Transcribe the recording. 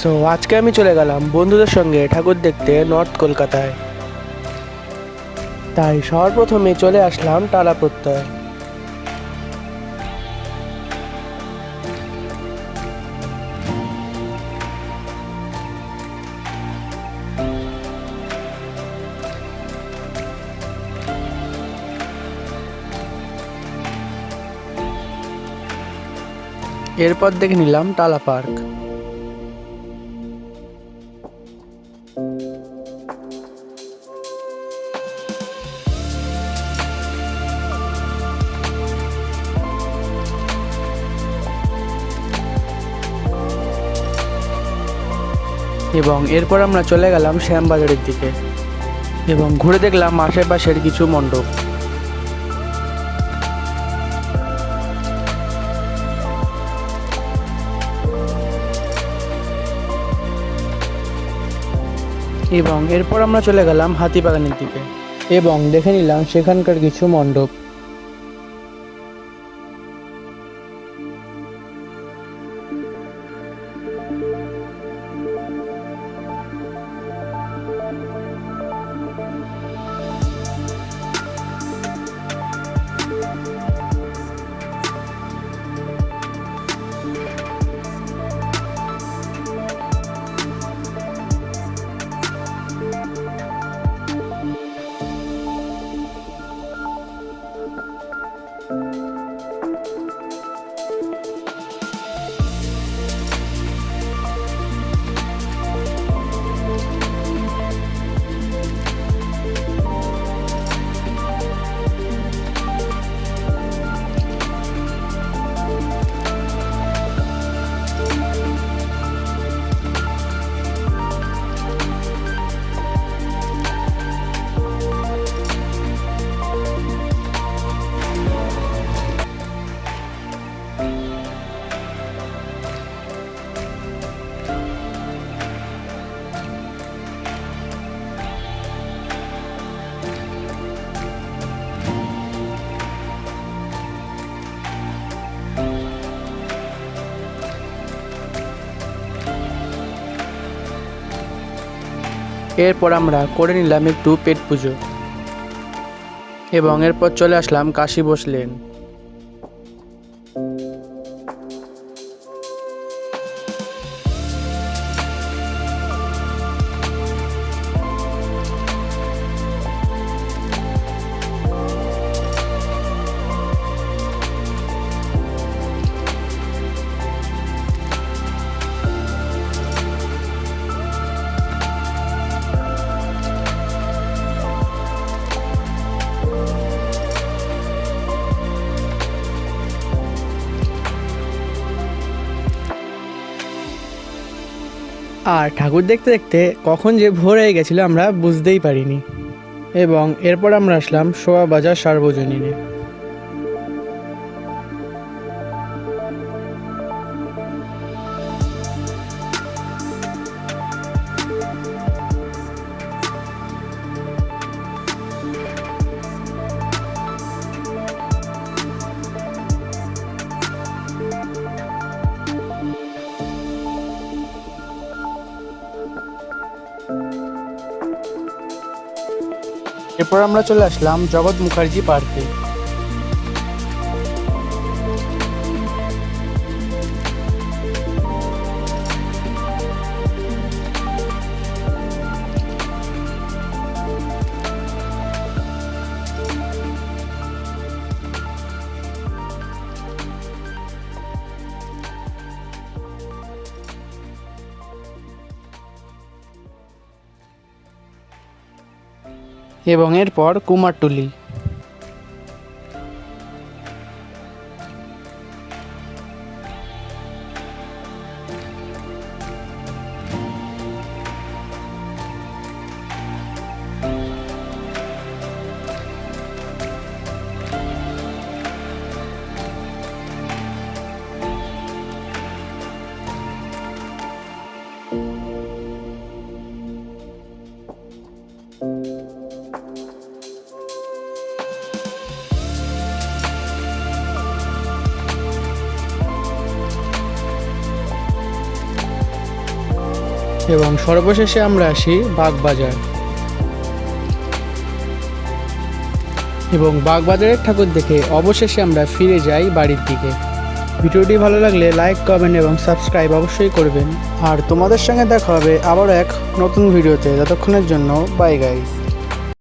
So আজকে আমি চলে গেলাম বন্ধুদের সঙ্গে ঠাকুর দেখতে নর্থ কলকাতায় তাই সর্বপ্রথমে চলে আসলাম টালা প্রত্যয় এরপর দেখে নিলাম টালা পার্ক। এবং এরপর আমরা চলে গেলাম শ্যামবাজারের দিকে এবং ঘুরে দেখলাম আশেপাশের কিছু মণ্ডপ। এবং এরপর আমরা চলে গেলাম হাতিবাগানের দিকে এবং দেখে নিলাম সেখানকার কিছু মণ্ডপ। এরপর আমরা করে নিলাম একটু পেট পুজো। এবং এরপর চলে আসলাম কাশি বসলেন। আর ঠাকুর দেখতে দেখতে কখন যে ভোর হয়ে গেছিল আমরা বুঝতেই পারিনি। এবং এরপর আমরা আসলাম শোয়া বাজার সার্বজনীনে। এরপর আমরা চলে আসলাম জগৎ মুখার্জি পার্কে। এবং এরপর কুমারটুলি। এবং সর্বশেষে আমরা আসি বাগবাজার। এবং বাগবাজারের ঠাকুর দেখে অবশেষে আমরা ফিরে যাই বাড়ির দিকে। ভিডিওটি ভালো লাগলে লাইক, কমেন্ট এবং সাবস্ক্রাইব অবশ্যই করবেন। আর তোমাদের সঙ্গে দেখা হবে আবার এক নতুন ভিডিওতে। যতক্ষণের জন্য বাই গাইস